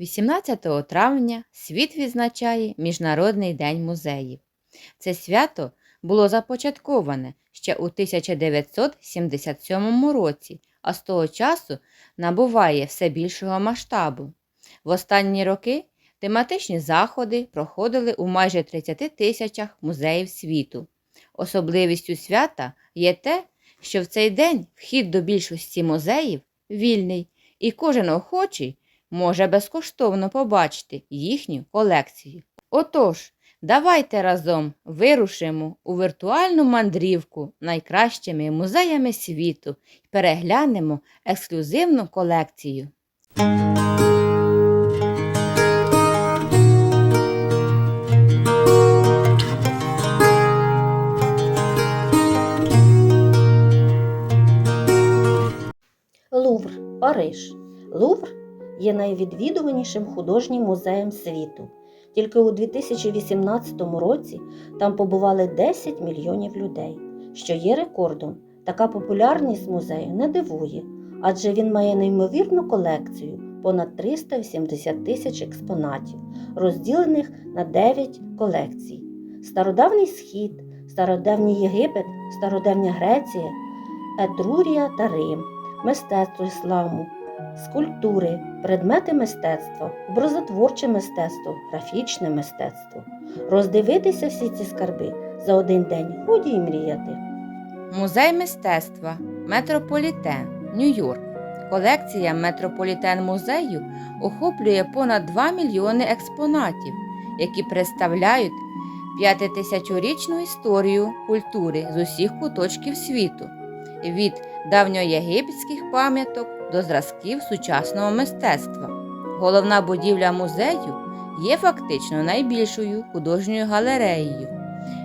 18 травня світ відзначає Міжнародний день музеїв. Це свято було започатковане ще у 1977 році, а з того часу набуває все більшого масштабу. В останні роки тематичні заходи проходили у майже 30 тисячах музеїв світу. Особливістю свята є те, що в цей день вхід до більшості музеїв вільний, і кожен охочий може безкоштовно побачити їхню колекцію. Отож, давайте разом вирушимо у віртуальну мандрівку найкращими музеями світу і переглянемо ексклюзивну колекцію. Лувр, Париж. Лувр є найвідвідуванішим художнім музеєм світу. Тільки у 2018 році там побували 10 мільйонів людей, що є рекордом. Така популярність музею не дивує, адже він має неймовірну колекцію понад 380 тисяч експонатів, розділених на 9 колекцій: Стародавній Схід, Стародавній Єгипет, Стародавня Греція, Етрурія та Рим мистецтво ісламу, скульптури, предмети мистецтва, образотворче мистецтво, графічне мистецтво. Роздивитися всі ці скарби за один день годі й мріяти. Музей мистецтва Метрополітен, Нью-Йорк. Колекція Метрополітен музею охоплює понад 2 мільйони експонатів, які представляють п'ятитисячорічну історію культури з усіх куточків світу, від давньоєгипетських пам'яток до зразків сучасного мистецтва. Головна будівля музею є фактично найбільшою художньою галереєю.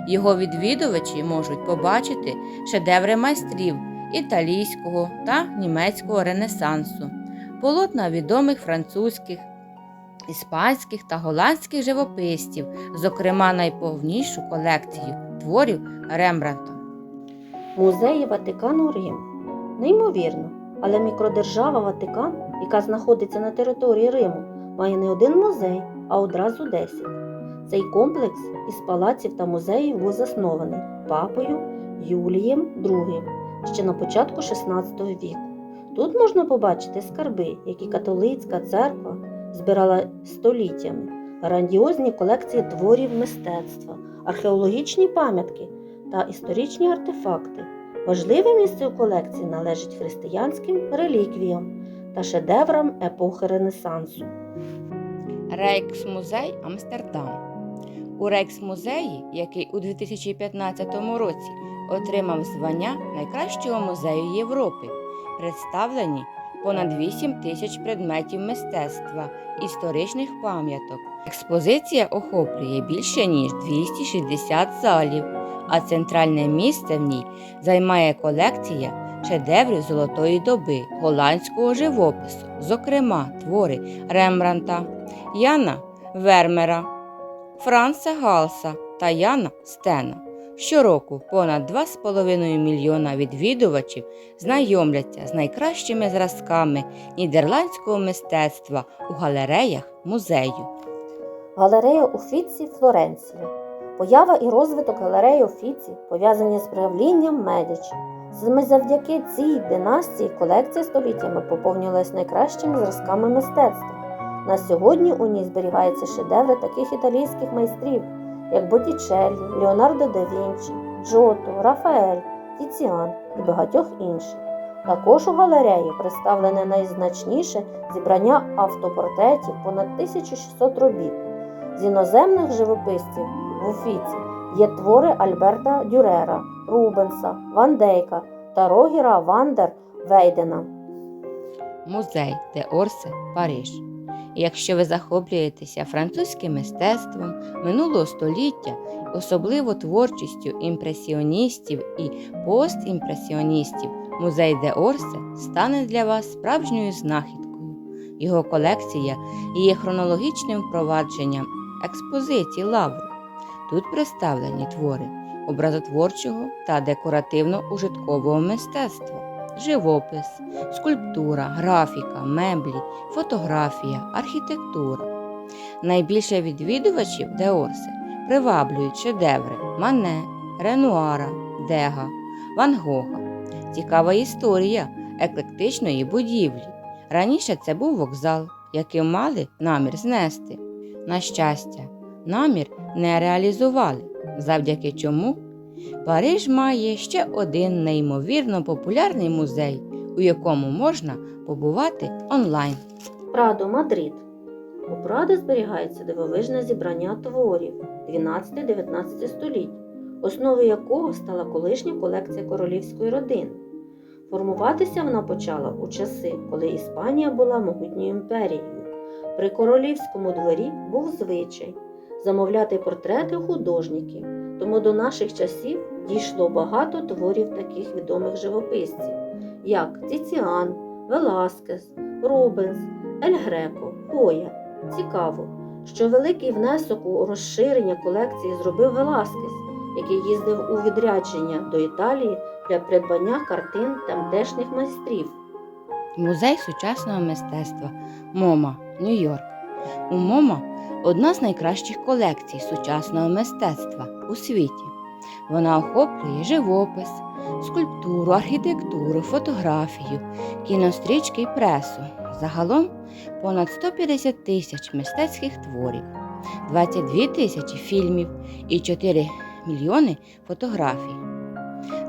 Його відвідувачі можуть побачити шедеври майстрів італійського та німецького ренесансу, полотна відомих французьких, іспанських та голландських живописців, зокрема найповнішу колекцію творів Рембранта. Музеї Ватикану Рим. Неймовірно, але мікродержава Ватикан, яка знаходиться на території Риму, має не один музей, а одразу 10. Цей комплекс із палаців та музеїв був заснований папою Юлієм II ще на початку XVI віку. Тут можна побачити скарби, які католицька церква збирала століттями, грандіозні колекції творів мистецтва, археологічні пам'ятки та історичні артефакти. Важливе місце у колекції належить християнським реліквіям та шедеврам епохи Ренесансу. Рейксмузей Амстердам. У Рейксмузеї, який у 2015 році отримав звання найкращого музею Європи, представлені понад 8 тисяч предметів мистецтва, історичних пам'яток. Експозиція охоплює більше ніж 260 залів, а центральне місце в ній займає колекція шедеврів золотої доби голландського живопису, зокрема твори Рембранта, Яна Вермера, Франца Галса та Яна Стена. Щороку понад 2,5 мільйона відвідувачів знайомляться з найкращими зразками нідерландського мистецтва у галереях музею. Галерея Уфіці Флоренція. Поява і розвиток галереї Уфіці пов'язані з правлінням Медічі. Саме завдяки цій династії колекція століттями поповнювалась найкращими зразками мистецтва. На сьогодні у ній зберігаються шедеври таких італійських майстрів, як Боттічеллі, Леонардо да Вінчі, Джотто, Рафаель, Тіціан і багатьох інших. Також у галереї представлене найзначніше зібрання автопортретів понад 1600 робіт. З іноземних живописців в Уфіці є твори Альберта Дюрера, Рубенса, Ван Дейка та Рогіра Вандер Вейдена. Музей де Орсе, Париж. Якщо ви захоплюєтеся французьким мистецтвом минулого століття, особливо творчістю імпресіоністів і постімпресіоністів, музей де Орсе стане для вас справжньою знахідкою. Його колекція є хронологічним впровадженням експозиції лавру. Тут представлені твори образотворчого та декоративно-ужиткового мистецтва, живопис, скульптура, графіка, меблі, фотографія, архітектура. Найбільше відвідувачів Деорси приваблюють шедеври Мане, Ренуара, Дега, Ван Гога. Цікава історія еклектичної будівлі. Раніше це був вокзал, який мали намір знести. На щастя, намір не реалізували, завдяки чому Париж має ще один неймовірно популярний музей, у якому можна побувати онлайн. Прадо Мадрид. У Прадо зберігається дивовижне зібрання творів 12-19 століть, основою якого стала колишня колекція королівської родини. Формуватися вона почала у часи, коли Іспанія була могутньою імперією. При королівському дворі був звичай замовляти портрети художників, тому до наших часів дійшло багато творів таких відомих живописців, як Тіціан, Веласкес, Рубенс, Ель Греко, Гоя. Цікаво, що великий внесок у розширення колекції зробив Веласкес, який їздив у відрядження до Італії для придбання картин тамтешніх майстрів. Музей сучасного мистецтва МОМА, Нью-Йорк. У МОМА одна з найкращих колекцій сучасного мистецтва у світі. Вона охоплює живопис, скульптуру, архітектуру, фотографію, кінострічки і пресу. Загалом понад 150 тисяч мистецьких творів, 22 тисячі фільмів і 4 мільйони фотографій.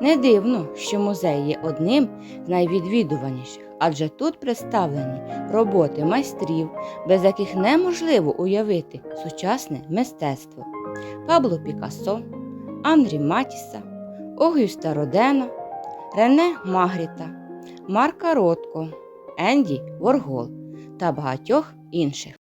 Не дивно, що музей є одним з найвідвідуваніших, адже тут представлені роботи майстрів, без яких неможливо уявити сучасне мистецтво. Пабло Пікассо, Андрі Матіса, Огюста Родена, Рене Магріта, Марка Ротко, Енді Воргол та багатьох інших.